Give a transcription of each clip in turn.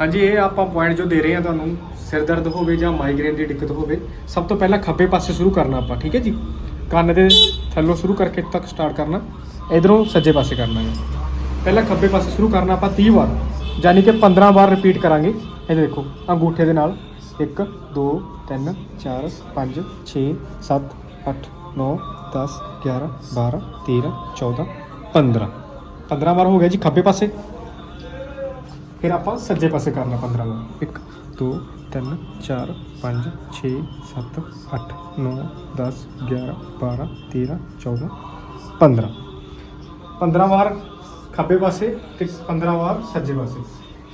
ਹਾਂਜੀ, ਇਹ ਆਪਾਂ ਪੁਆਇੰਟ ਜੋ ਦੇ ਰਹੇ ਹਾਂ ਤੁਹਾਨੂੰ, ਸਿਰ ਦਰਦ ਹੋਵੇ ਜਾਂ ਮਾਈਗ੍ਰੇਨ ਦੀ ਦਿੱਕਤ ਹੋਵੇ, ਸਭ ਤੋਂ ਪਹਿਲਾਂ ਖੱਬੇ ਪਾਸੇ ਸ਼ੁਰੂ ਕਰਨਾ ਆਪਾਂ, ਠੀਕ ਹੈ ਜੀ? ਕੰਨ ਦੇ ਥੱਲੋਂ ਸ਼ੁਰੂ ਕਰਕੇ ਤੱਕ ਸਟਾਰਟ ਕਰਨਾ, ਇਧਰੋਂ ਸੱਜੇ ਪਾਸੇ ਕਰਨਾ ਹੈ ਪਹਿਲਾਂ ਖੱਬੇ ਪਾਸੇ ਸ਼ੁਰੂ ਕਰਨਾ ਆਪਾਂ 30 ਵਾਰ, ਯਾਨੀ ਕਿ 15 ਵਾਰ ਰਿਪੀਟ ਕਰਾਂਗੇ। ਇਹ ਦੇਖੋ, ਅੰਗੂਠੇ ਦੇ ਨਾਲ 1 2 3 4 5 6 7 8 9 10 11 12 13 14 15 15 ਵਾਰ ਹੋ ਗਿਆ ਜੀ ਖੱਬੇ ਪਾਸੇ। ਫਿਰ ਆਪਾਂ ਸੱਜੇ ਪਾਸੇ ਕਰਨਾ 15 ਵਾਰ 1 2 3 4 5 6 7 8 9 10 11 12 13 14 15 15 ਵਾਰ ਖੱਬੇ ਪਾਸੇ ਤੇ 15 ਵਾਰ ਸੱਜੇ ਪਾਸੇ।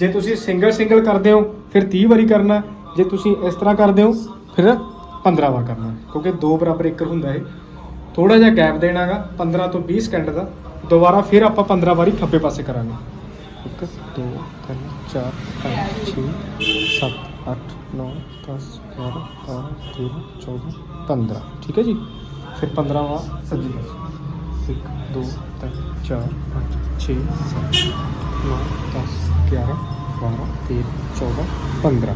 ਜੇ ਤੁਸੀਂ ਸਿੰਗਲ ਸਿੰਗਲ ਕਰਦੇ ਹੋ ਫਿਰ 30 ਵਾਰੀ ਕਰਨਾ ਜੇ ਤੁਸੀਂ ਇਸ ਤਰ੍ਹਾਂ ਕਰਦੇ ਹੋ ਫਿਰ 15 ਵਾਰ ਕਰਨਾ ਕਿਉਂਕਿ ਦੋ ਬਰਾਬਰ ਇੱਕ ਹੁੰਦਾ ਹੈ। ਥੋੜਾ ਜਿਹਾ ਗੈਪ ਦੇਣਾਗਾ 15 ਤੋਂ 20 ਸਕਿੰਟ ਦਾ। ਦੁਬਾਰਾ ਫਿਰ ਆਪਾਂ 15 ਵਾਰੀ ਖੱਬੇ ਪਾਸੇ ਕਰਾਂਗੇ। 1 2 3 4 5 6 7 8 9 10 11 12 13 14 15 ਠੀਕ ਹੈ ਜੀ? ਫਿਰ 15 ਵਾਰ ਸੱਜੇ ਪਾਸੇ 1 2 3 4 5 6 7 9 10 11 12 13 14 15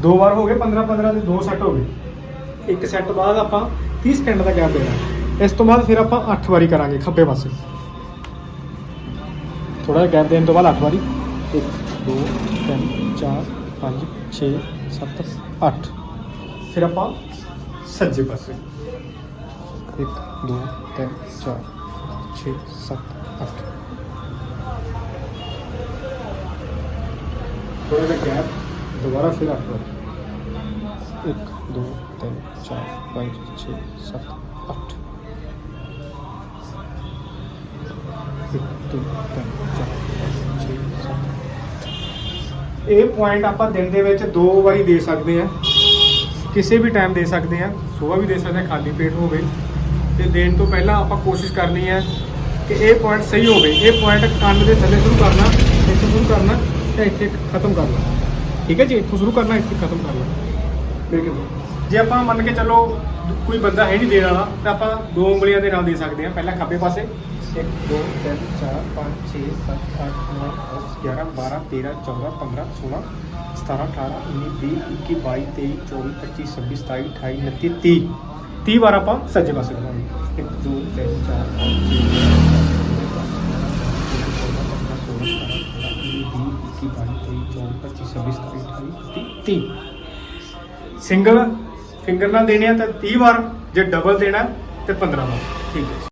ਦੋ ਵਾਰ ਹੋ ਗਏ 15 15 ਦੇ ਦੋ ਸੈੱਟ ਹੋ ਗਏ। ਇੱਕ ਸੈੱਟ ਬਾਅਦ ਆਪਾਂ 30 ਸਕਿੰਟ ਦਾ ਗੈਪ ਦੇਣਾ। ਇਸ ਤੋਂ ਬਾਅਦ ਫਿਰ ਆਪਾਂ 8 ਵਾਰੀ ਕਰਾਂਗੇ ਖੱਬੇ ਪਾਸੇ। ਥੋੜਾ ਜਿਹਾ ਗੈਪ ਦੇਣ ਤੋਂ ਬਾਅਦ 8 ਵਾਰੀ 1 2 3 4 5 6 7 8 ਫਿਰ ਆਪਾਂ ਸੱਜੇ ਪਾਸੇ 1 2 3 4 6 7 8 ਥੋੜਾ ਜਿਹਾ ਗੈਪ ਦੁਬਾਰਾ ਫਿਰ 8 ਵਾਰੀ 1 2 3 4 5 6 7 8 1 2 3 ਇਹ ਪੁਆਇੰਟ ਆਪਾਂ ਦਿਨ ਦੇ ਵਿੱਚ ਦੋ ਵਾਰੀ ਦੇ ਸਕਦੇ ਆ ਕਿਸੇ ਵੀ ਟਾਈਮ ਦੇ ਸਕਦੇ ਆ ਸਵੇਰ ਵੀ ਦੇ ਸਕਦੇ ਆ ਖਾਲੀ ਪੇਟ ਹੋਵੇ। ਤੇ ਦੇਣ ਤੋਂ ਪਹਿਲਾਂ ਆਪਾਂ ਕੋਸ਼ਿਸ਼ ਕਰਨੀ ਹੈ ਕਿ ਇਹ ਪੁਆਇੰਟ ਸਹੀ ਹੋਵੇ। ਇਹ ਪੁਆਇੰਟ ਕੰਨ ਦੇ ਥੱਲੇ ਸ਼ੁਰੂ ਕਰਨਾ, ਇੱਥੇ ਸ਼ੁਰੂ ਕਰਨਾ ਤੇ ਇੱਥੇ ਖਤਮ ਕਰਨਾ। ਠੀਕ ਹੈ ਜੀ? ਇੱਥੋਂ ਸ਼ੁਰੂ ਕਰਨਾ, ਇੱਥੇ ਖਤਮ ਕਰਨਾ। ਜੇ ਆਪਾਂ ਮੰਨ ਕੇ ਚੱਲੋ ਕੋਈ ਬੰਦਾ ਹੈ ਨਹੀਂ ਦੇਣ ਵਾਲਾ, ਤਾਂ ਆਪਾਂ ਦੋ ਉਂਗਲੀਆਂ ਦੇ ਨਾਲ ਦੇ ਸਕਦੇ ਹਾਂ। ਪਹਿਲਾਂ ਖੱਬੇ ਪਾਸੇ। 1 2 3 4 5 6 7 8 9 10 11 12 13 14 15 16 17 18 19 20 21 22 23 24 25 26 27 28 29 30 30 ਵਾਰ ਆਪਾਂ ਸੱਜੇ ਪਾਸੇ ਕਰਾਂਗੇ 1 2 3 4 5 ਸਿੰਗਲ ਫਿੰਗਰ ਨਾਲ ਦੇਣੇ ਆ ਤਾਂ 30 ਵਾਰ, ਜੇ ਡਬਲ ਦੇਣਾ ਤੇ 15 ਵਾਰ। ਠੀਕ ਹੈ।